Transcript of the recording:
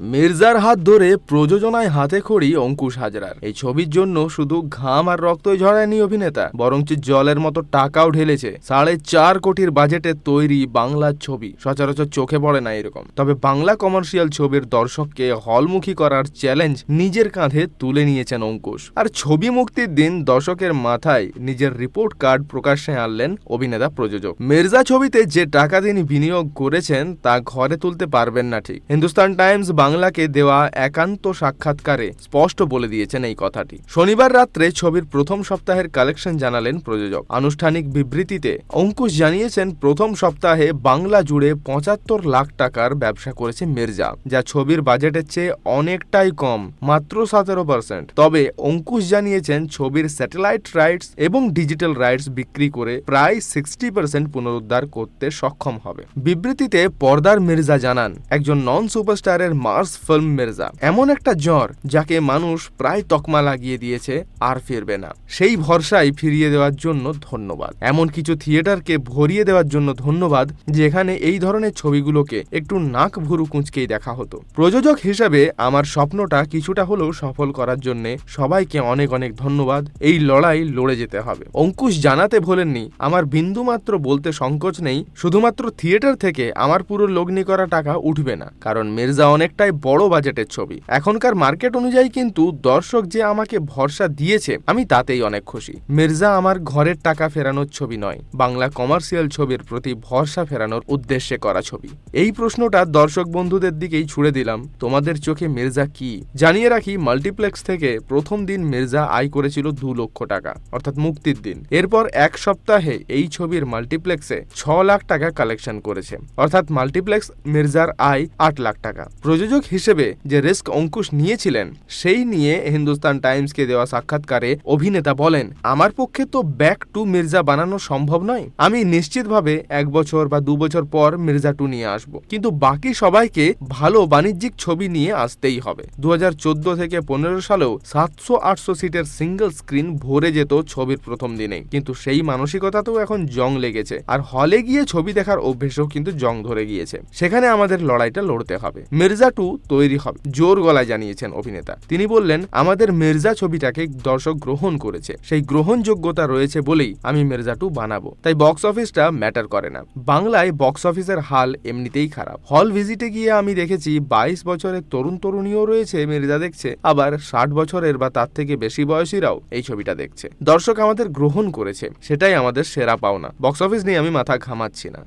মির্জার হাত ধরে প্রযোজনায় হাতে খড়ি অঙ্কুশ হাজরার। এই ছবির জন্য শুধু ঘাম আর রক্তই ঝরায়নি অভিনেতা, বরঞ্চ জলের মতো টাকাও ঢেলেছে সাড়ে চার কোটির বাজেটে তৈরি বাংলার ছবি। সচরাচর চোখে পড়ে না এরকম। তবে বাংলা কমার্শিয়াল ছবির দর্শককে হলমুখী করার চ্যালেঞ্জ নিজের কাঁধে তুলে নিয়েছেন অঙ্কুশ। আর ছবি মুক্তির দিন দর্শকের মাথায় নিজের রিপোর্ট কার্ড প্রকাশ্যে আনলেন অভিনেতা প্রযোজক। মির্জা ছবিতে যে টাকা তিনি বিনিয়োগ করেছেন তা ঘরে তুলতে পারবেন না ঠিক। হিন্দুস্তান টাইমস বাংলাকে দেওয়া একান্ত সাক্ষাৎকারে স্পষ্ট বলে দিয়েছেন এই কথাটি। শনিবার রাত্রে ছবির প্রথম সপ্তাহের কালেকশন জানালেন প্রযোজক। আনুষ্ঠানিক বিবৃতিতে অঙ্কুশ জানিয়েছেন, প্রথম সপ্তাহে বাংলা জুড়ে পঁচাত্তর লাখ টাকার ব্যবসা করেছে মির্জা, যা ছবির বাজেটের চেয়ে অনেকটাই কম, মাত্র সতেরো পার্সেন্ট। তবে অঙ্কুশ জানিয়েছেন, ছবির স্যাটেলাইট রাইটস এবং ডিজিটাল রাইটস বিক্রি করে প্রায় সিক্সটি পার্সেন্ট পুনরুদ্ধার করতে সক্ষম হবে। বিবৃতিতে পর্দার মির্জা জানান, একজন নন সুপারস্টারের মার্স ফিল্ম মির্জা। এমন একটা জ্বর যাকে মানুষ প্রায় তকমা লাগিয়ে দিয়েছে আর ফিরবে না। সেই ভরসায় ফিরিয়ে দেওয়ার জন্য ধন্যবাদ। এমন কিছু থিয়েটারকে ভরিয়ে দেওয়ার জন্য ধন্যবাদ যেখানে এই ধরনের ছবিগুলোকে একটু নাক ভুরু কুঁচকেই দেখা হতো। প্রযোজক হিসাবে আমার স্বপ্নটা কিছুটা হলেও সফল করার জন্য সবাইকে অনেক অনেক ধন্যবাদ। এই লড়াই লড়ে যেতে হবে। অঙ্কুশ জানাতে ভোলেননি, আমার বিন্দুমাত্র বলতে সংকোচ নেই, শুধুমাত্র থিয়েটার থেকে আমার পুরো লগ্নি করা টাকা উঠবে না। কারণ মির্জা অনেকটাই বড় বাজেটের ছবি। এখনকার মার্কেট অনুযায়ী কিন্তু দর্শক যে আমাকে ভরসা দিয়েছে, আমি তাতেই অনেক খুশি। মির্জা আমার ঘরের টাকা ফেরানোর ছবি নয়, বাংলা কমার্শিয়াল ছবির প্রতি ভরসা ফেরানোর উদ্দেশ্যে করা ছবি। এই প্রশ্নটা দর্শক বন্ধুদের দিকেই ছুড়ে দিলাম, তোমাদের চোখে মির্জা কি? জানিয়ে রাখি, মাল্টিপ্লেক্স থেকে প্রথম দিন মির্জা আয় করেছিল দু লক্ষ টাকা, অর্থাৎ মুক্তির দিন। এরপর এক সপ্তাহে এই ছবির মাল্টিপ্লেক্সে ছ লাখ টাকা কালেকশন করেছে, অর্থাৎ মাল্টিপ্লেক্স মির্জার আয় আট লাখ টাকা। প্রযোজক হিসেবে যে রিস্ক অঙ্কুশ নিয়েছিলেন, সেই নিয়ে হিন্দুস্তান টাইমসকে দেওয়া সাক্ষাৎকারে অভিনেতা বলেন, আমার পক্ষে তো ব্যাক টু মির্জা বানানো সম্ভব নয়। আমি নিশ্চিতভাবে এক বছর বা দু বছর পর মির্জা টু নিয়ে আসব। কিন্তু বাকি সবাইকে ভালো বাণিজ্যিক ছবি নিয়ে আসতেই হবে। দু হাজার চোদ্দ থেকে পনেরো সালেও সাতশো আটশো সিটের সিঙ্গেল স্ক্রিন ভরে যেত ছবির প্রথম দিনেই কিন্তু সেই মানসিকতাতেও এখন জং লেগেছে। আর হলে গিয়ে ছবি দেখার অভ্যেসও কিন্তু জং ধরে গিয়েছে। সেখানে আমাদের লড়াইটা লড়তে হবে। মির্জা টু তৈরি হবে। জোর গলায় জানিয়েছেন অভিনেতা। তিনি বললেন, আমাদের মির্জা ছবিটাকে দর্শক গ্রহণ করেছে। সেই গ্রহণযোগ্যতা রয়েছে বলেই আমি মির্জা টু বানাবো। তাই বক্স অফিসটা ম্যাটার করে না। বাংলায় বক্স অফিসের হাল এমনিতেই খারাপ। হল ভিজিটে গিয়ে আমি দেখেছি, বাইশ বছরের তরুণ তরুণীও রয়েছে মির্জা দেখছে। আবার ষাট বছরের বা তার থেকে বেশি বয়সীরাও এই ছবিটা দেখছে। দর্শক আমাদের গ্রহণ করেছে। সেটাই আমাদের সেরা পাওনা। বক্স অফিস নিয়ে আমি মাথা ঘামাচ্ছি না।